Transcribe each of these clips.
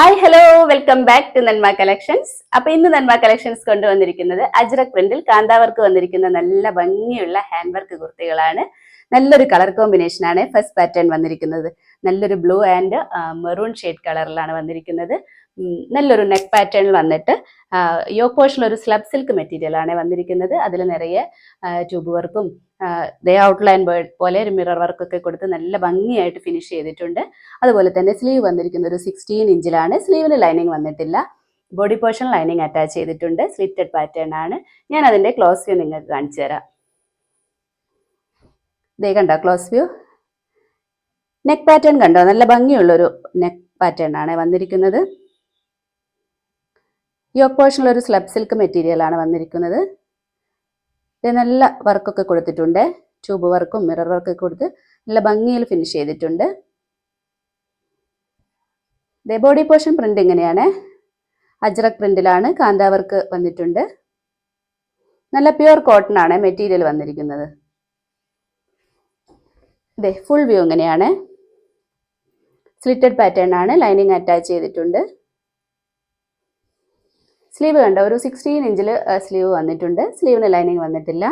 Hi hello welcome back to Nanma collections അപ്പൊ ഇന്ന് നന്മ കളക്ഷൻസ് കൊണ്ടുവന്നിരിക്കുന്നത് അജ്രക് പ്രിന്റിൽ കാന്താവർക്ക് വന്നിരിക്കുന്ന നല്ല ഭംഗിയുള്ള ഹാൻഡ് വർക്ക് കുർത്തികളാണ്. നല്ലൊരു കളർ കോമ്പിനേഷൻ ആണ് ഫസ്റ്റ് പാറ്റേൺ വന്നിരിക്കുന്നത്. നല്ലൊരു ബ്ലൂ ആൻഡ് മെറൂൺ ഷെയ്ഡ് കളറിലാണ് വന്നിരിക്കുന്നത്. നല്ലൊരു നെക്ക് പാറ്റേണിൽ വന്നിട്ട് യോക്ക് പോർഷൻ ഒരു സ്ലബ് സിൽക്ക് മെറ്റീരിയൽ ആണ് വന്നിരിക്കുന്നത്. അതിൽ നിറയെ ട്യൂബ് വർക്കും ദേ ഔട്ട്ലൈൻ പോലെ ഒരു മിറർ വർക്കൊക്കെ കൊടുത്ത് നല്ല ഭംഗിയായിട്ട് ഫിനിഷ് ചെയ്തിട്ടുണ്ട്. അതുപോലെ തന്നെ സ്ലീവ് വന്നിരിക്കുന്ന ഒരു സിക്സ്റ്റീൻ ഇഞ്ചിലാണ് സ്ലീവിന് ലൈനിങ് വന്നിട്ടില്ല. ബോഡി പോർഷൻ ലൈനിങ് അറ്റാച്ച് ചെയ്തിട്ടുണ്ട്. സ്ലിറ്റഡ് പാറ്റേൺ ആണ്. ഞാൻ അതിന്റെ ക്ലോസ് വ്യൂ നിങ്ങൾക്ക് കാണിച്ചു തരാം. ദേ കണ്ടോ ക്ലോസ് വ്യൂ നെക്ക് പാറ്റേൺ കണ്ടോ? നല്ല ഭംഗിയുള്ളൊരു നെക്ക് പാറ്റേൺ ആണ് വന്നിരിക്കുന്നത്. യോക്ക് പോർഷനിൽ ഒരു സ്ലബ് സിൽക്ക് മെറ്റീരിയൽ ആണ് വന്നിരിക്കുന്നത്. ഇത് നല്ല വർക്കൊക്കെ കൊടുത്തിട്ടുണ്ട്. ട്യൂബ് വർക്കും മിറർ വർക്കൊക്കെ കൊടുത്ത് നല്ല ഭംഗിയിൽ ഫിനിഷ് ചെയ്തിട്ടുണ്ട്. ദേ ബോഡി പോർഷൻ പ്രിന്റ് ഇങ്ങനെയാണ്. അജ്രക് പ്രിന്റിലാണ് കാന്ത വർക്ക് വന്നിട്ടുണ്ട്. നല്ല പ്യുവർ കോട്ടൺ ആണ് മെറ്റീരിയൽ വന്നിരിക്കുന്നത്. ദേ ഫുൾ വ്യൂ ഇങ്ങനെയാണ്. സ്ലിറ്റഡ് പാറ്റേൺ ആണ് ലൈനിങ് അറ്റാച്ച് ചെയ്തിട്ടുണ്ട്. സ്ലീവ് കണ്ട? ഒരു സിക്സ്റ്റീൻ ഇഞ്ചിൽ സ്ലീവ് വന്നിട്ടുണ്ട്. സ്ലീവിന് ലൈനിങ് വന്നിട്ടില്ല.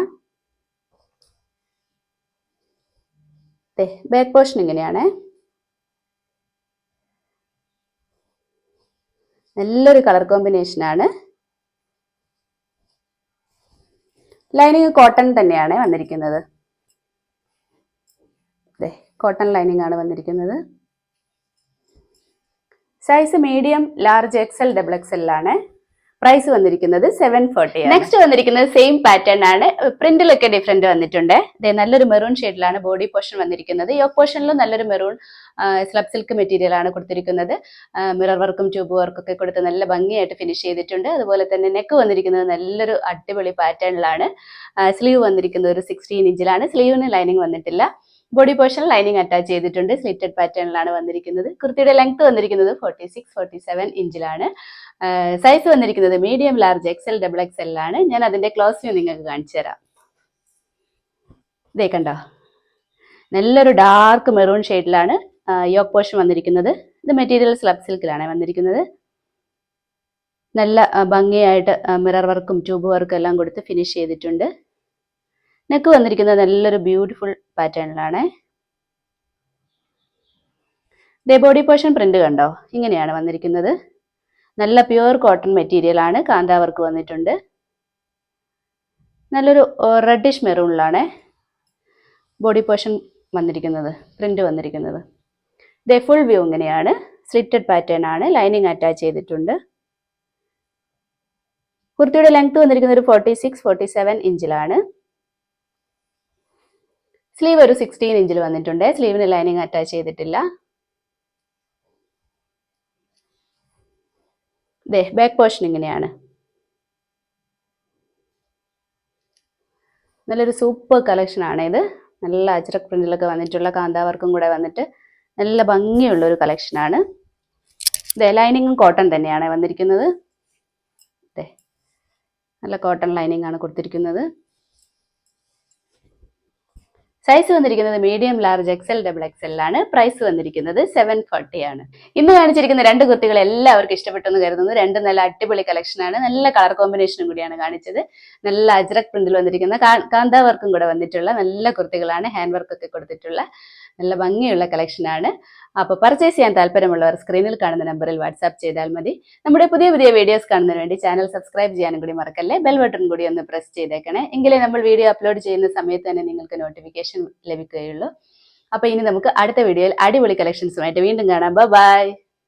ബാക്ക് പോർഷൻ ഇങ്ങനെയാണ്. നല്ലൊരു കളർ കോമ്പിനേഷൻ ആണ്. ലൈനിങ് കോട്ടൺ തന്നെയാണ് വന്നിരിക്കുന്നത്. കോട്ടൺ ലൈനിങ് ആണ് വന്നിരിക്കുന്നത്. Size medium large XL double XL ആണ്. പ്രൈസ് വന്നിരിക്കുന്നത് സെവൻ ഫോർട്ടി നെക്സ്റ്റ് വന്നിരിക്കുന്നത് സെയിം പാറ്റേൺ ആണ്. പ്രിന്റിലൊക്കെ ഡിഫറെന്റ് വന്നിട്ടുണ്ട്. ദേ നല്ലൊരു മെറൂൺ ഷെയ്ഡിലാണ് ബോഡി പോർഷൻ വന്നിരിക്കുന്നത്. യോക്ക് പോർഷനിലും നല്ലൊരു മെറൂൺ സ്ലബ് സിൽക്ക് മെറ്റീരിയൽ ആണ് കൊടുത്തിരിക്കുന്നത്. മിറർ വർക്കും ട്യൂബ് വർക്കും ഒക്കെ കൊടുത്ത് നല്ല ഭംഗിയായിട്ട് ഫിനിഷ് ചെയ്തിട്ടുണ്ട്. അതുപോലെ തന്നെ നെക്ക് വന്നിരിക്കുന്നത് നല്ലൊരു അടിപൊളി പാറ്റേണിലാണ് സ്ലീവ് വന്നിരിക്കുന്നത് ഒരു സിക്സ്റ്റീൻ ഇഞ്ചിലാണ് സ്ലീവിന് ലൈനിങ് വന്നിട്ടില്ല. ബോഡി പോർഷൻ ലൈനിങ് അറ്റാച്ച് ചെയ്തിട്ടുണ്ട്. സ്ലിറ്റഡ് പാറ്റേണിലാണ് വന്നിരിക്കുന്നത്. കുർത്തിയുടെ ലെങ്ത് വന്നിരിക്കുന്നത് ഫോർട്ടി സിക്സ് ഫോർട്ടി സെവൻ ഇഞ്ചിലാണ് സൈസ് വന്നിരിക്കുന്നത് medium large XL double XL ആണ്. ഞാൻ അതിന്റെ ക്ലോസ് വ്യൂ നിങ്ങൾക്ക് കാണിച്ചു തരാം. ഇതേ കണ്ടോ? നല്ലൊരു ഡാർക്ക് മെറൂൺ ഷെയ്ഡിലാണ് യോക്ക് പോർഷൻ വന്നിരിക്കുന്നത്. ഇത് മെറ്റീരിയൽ സ്ലബ് സിൽക്കിലാണ് വന്നിരിക്കുന്നത്. നല്ല ഭംഗിയായിട്ട് മിറർ വർക്കും ട്യൂബ് വർക്കും എല്ലാം കൊടുത്ത് ഫിനിഷ് ചെയ്തിട്ടുണ്ട്. നെക്ക് വന്നിരിക്കുന്നത് നല്ലൊരു ബ്യൂട്ടിഫുൾ പാറ്റേണിലാണ് ദേ ബോഡി പോർഷൻ പ്രിന്റ് കണ്ടോ? ഇങ്ങനെയാണ് വന്നിരിക്കുന്നത്. നല്ല പ്യുവർ കോട്ടൺ മെറ്റീരിയൽ ആണ്. കാന്താ വന്നിട്ടുണ്ട്. നല്ലൊരു റെഡിഷ് മെറൂണിലാണ് ബോഡി പോർഷൻ വന്നിരിക്കുന്നത് പ്രിന്റ് വന്നിരിക്കുന്നത്. ദേ ഫുൾ വ്യൂ ഇങ്ങനെയാണ്. സ്ലിറ്റഡ് പാറ്റേൺ ആണ്. ലൈനിങ് അറ്റാച്ച് ചെയ്തിട്ടുണ്ട്. കുർത്തിയുടെ ലെങ്ത് വന്നിരിക്കുന്നത് ഒരു ഫോർട്ടി സിക്സ് ഫോർട്ടി സെവൻ ഇഞ്ചിലാണ് സ്ലീവ് ഒരു സിക്സ്റ്റീൻ ഇഞ്ചിൽ വന്നിട്ടുണ്ട്. സ്ലീവിന് ലൈനിങ് അറ്റാച്ച് ചെയ്തിട്ടില്ല. ദേ ബാക്ക് പോർഷൻ ഇങ്ങനെയാണ്. നല്ലൊരു സൂപ്പർ കളക്ഷൻ ആണ് ഇത്. നല്ല അജ്രക് പ്രിന്റിലൊക്കെ വന്നിട്ടുള്ള കാന്താവർക്കും കൂടെ വന്നിട്ട് നല്ല ഭംഗിയുള്ള ഒരു കളക്ഷനാണ് ഇതേ ലൈനിങ്ങും കോട്ടൺ തന്നെയാണ് വന്നിരിക്കുന്നത്. നല്ല കോട്ടൺ ലൈനിങ് ആണ് കൊടുത്തിരിക്കുന്നത്. സൈസ് വന്നിരിക്കുന്നത് medium large XL double XL ആണ്. പ്രൈസ് വന്നിരിക്കുന്നത് സെവൻ ഫോർട്ടി ആണ്. ഇന്ന് കാണിച്ചിരിക്കുന്ന രണ്ട് കുർത്തികൾ എല്ലാവർക്കും ഇഷ്ടപ്പെട്ടെന്ന് കരുതുന്നു. രണ്ട് നല്ല അടിപൊളി കളക്ഷൻ ആണ്. നല്ല കളർ കോമ്പിനേഷനും കൂടിയാണ് കാണിച്ചത്. നല്ല അജ്രക് പ്രിന്റിൽ വന്നിരിക്കുന്ന കാന്താവർക്കും കാന്താ വർക്കും കൂടെ വന്നിട്ടുള്ള നല്ല കുർത്തികളാണ്. ഹാൻഡ് വർക്ക് ഒക്കെ കൊടുത്തിട്ടുള്ള നല്ല ഭംഗിയുള്ള കളക്ഷൻ ആണ്. അപ്പോൾ പർച്ചേസ് ചെയ്യാൻ താല്പര്യമുള്ളവർ സ്ക്രീനിൽ കാണുന്ന നമ്പറിൽ വാട്സാപ്പ് ചെയ്താൽ മതി. നമ്മുടെ പുതിയ പുതിയ വീഡിയോസ് കാണുന്നതിന് വേണ്ടി ചാനൽ സബ്സ്ക്രൈബ് ചെയ്യാനും കൂടി മറക്കല്ലേ? ബെൽ ബട്ടൺ കൂടി ഒന്ന് പ്രസ് ചെയ്തേക്കണേ. എങ്കിലേ നമ്മൾ വീഡിയോ അപ്ലോഡ് ചെയ്യുന്ന സമയത്ത് തന്നെ നിങ്ങൾക്ക് നോട്ടിഫിക്കേഷൻ ലഭിക്കുകയുള്ളൂ. അപ്പോൾ ഇനി നമുക്ക് അടുത്ത വീഡിയോയിൽ അടിപൊളി കളക്ഷൻസുമായിട്ട് വീണ്ടും കാണാം. ബൈ